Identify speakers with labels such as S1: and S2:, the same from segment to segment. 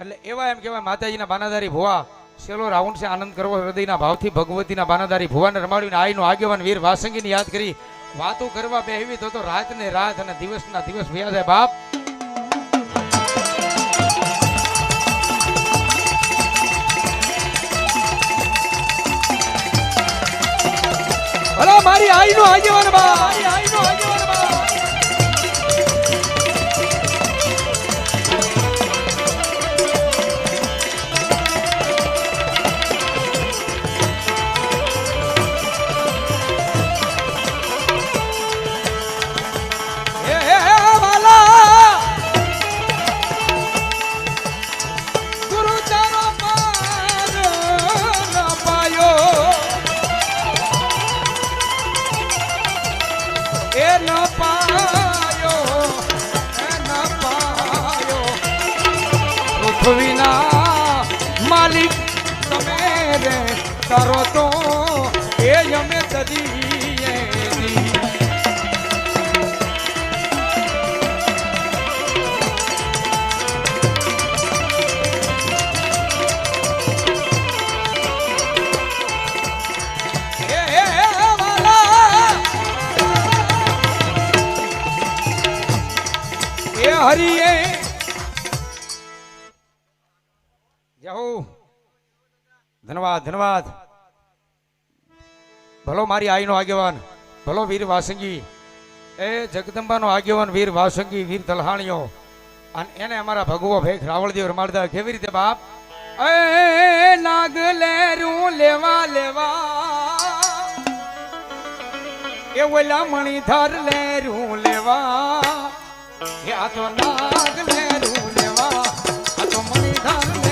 S1: એટલે એવા એમ કહેવાય, માતાજીના બાનાદારી ભુવા. સેલો રાઉન્ડ છે આનંદ કરવો, હૃદયના ભાવથી ભગવતીના બાનાદારી ભુવાને રમાડીને આઈનો આગેવાન વીર વાસંગીની યાદ કરી, વાતો કરવા બેહવી તો તો રાત ને રાત અને દિવસના દિવસ વ્યા જાય બાપ. મારી આઈનો આગેવાન બા એ ન એ ન પાયો. પૃથ્વીના માલિક તમે રે તારો તો એ અમે તદીએ હરિએ. જય હો. ધન્યવાદ ધન્યવાદ. ભલો મારી આઈનો આગેવાન, ભલો વીર વાસંગી. એ જગદંબાનો આગેવાન વીર વાસંગી, વીર તલહાણીઓ અને એને અમારા ભગવો ભેખ રાવળદેવ રમાડતા કેવી રીતે બાપ? એ નાગ લેરું લેવા લેવા. એ ઓલા મણિધર લેરું લેવા. આ તો નાગ લેરું લેવા આ તો મણિધર લેરું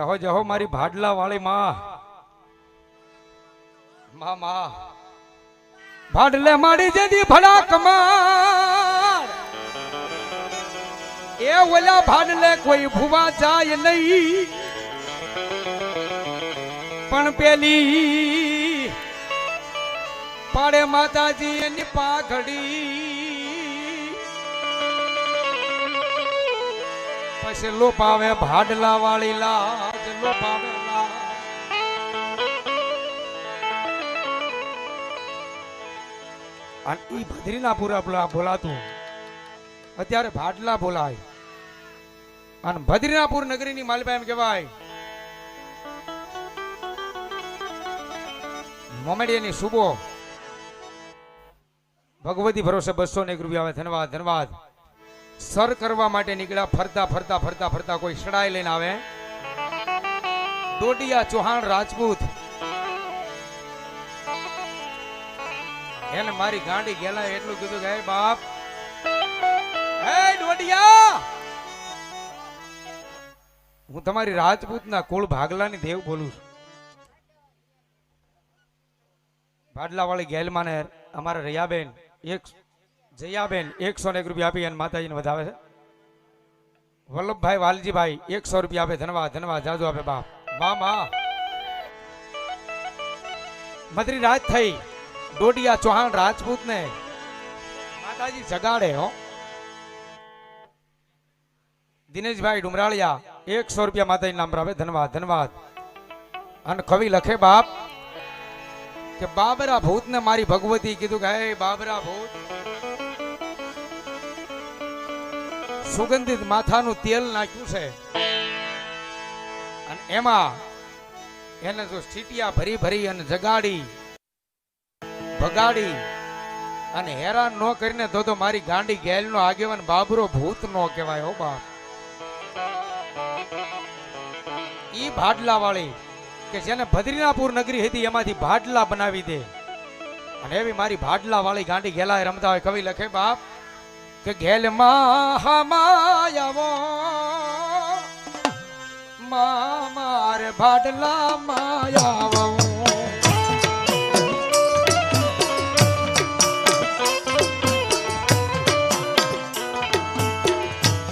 S1: જહો જહો મારી ભાડલા વાળી માં માં ભાડલે માડી જેદી ભડાક માર. એ ઓલા ભાડલે કોઈ ભુવા જાય નહીં. પણ પેલી પાડે માતાજી એની પાઘડી. પછી લોપાવે ભાડલા વાળી લાજ અને ઈ ભદ્રીના બોલાતું. અત્યારે ભાટલા બોલાય. અને ભદ્રીનાપુર નગરીની માલપા એમ કહેવાય, મોમેડિયાની સુબો. ભગવતી ભરોસે બસો ને એક રૂપિયા આવે ધન્યવાદ સર કરવા માટે નીકળ્યા, ફરતા ફરતા ફરતા ફરતા કોઈ સડાઈ લઈને આવે. ડોડિયા ચૌહાણ રાજપૂત એને મારી ગાંડી ગેલા એટલું કીધું કે, "હે બાપ, હે ડોડિયા, હું તમારી રાજપૂતના કુળ ભાગલાની દેવ બોલું છું. ભાડલા વાળી ગેલમાને અમારા રયાબેન એક જયાબેન એકસો ને એક રૂપિયા આપી અને માતાજીને વધાવે છે. વલ્લભભાઈ વાલજીભાઈ એકસો રૂપિયા આપે ધન્યવાદ ધન્યવાદ જાજુ આપે બાપ. મા મદરી રાજ થઈ. ડોડિયા ચૌહાણ રાજપૂત ને માતાજી જગાડે, હો. દિનેશભાઈ ડુમરાળિયા, એકસો રૂપિયા માતાજી નામ આપે ધન્યવાદ ધન્યવાદ. અને કવિ લખે બાપ કે બાબરા ભૂત ને મારી ભગવતી કીધું કે બાબરા ભૂત, સુગંધિત માથાનું તેલ નાખ્યું છે. અને એમાં એને જો સીટિયા ભરી ભરી અને જગાડી, ભગાડી અને હેરાન ન કરીને તો તો મારી ગાંડી ગેલનો આગેવાન બાબરો ભૂત નો કહેવાય, હો બાપ. ઈ ભાડલા વાળી કે જેને ભદ્રીનાપુર નગરી હતી એમાંથી ભાડલા બનાવી દે. અને એવી મારી ભાડલા વાળી ગાંડી ગેલાય રમતા હોય, કવિ લખે બાપ, કે ઘેલમાં હમાયાવો મા મારે ભાડલા માયાવો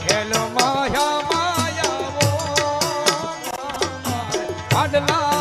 S1: ઘેલમાં હમાયાવો મા મારે ભાડલા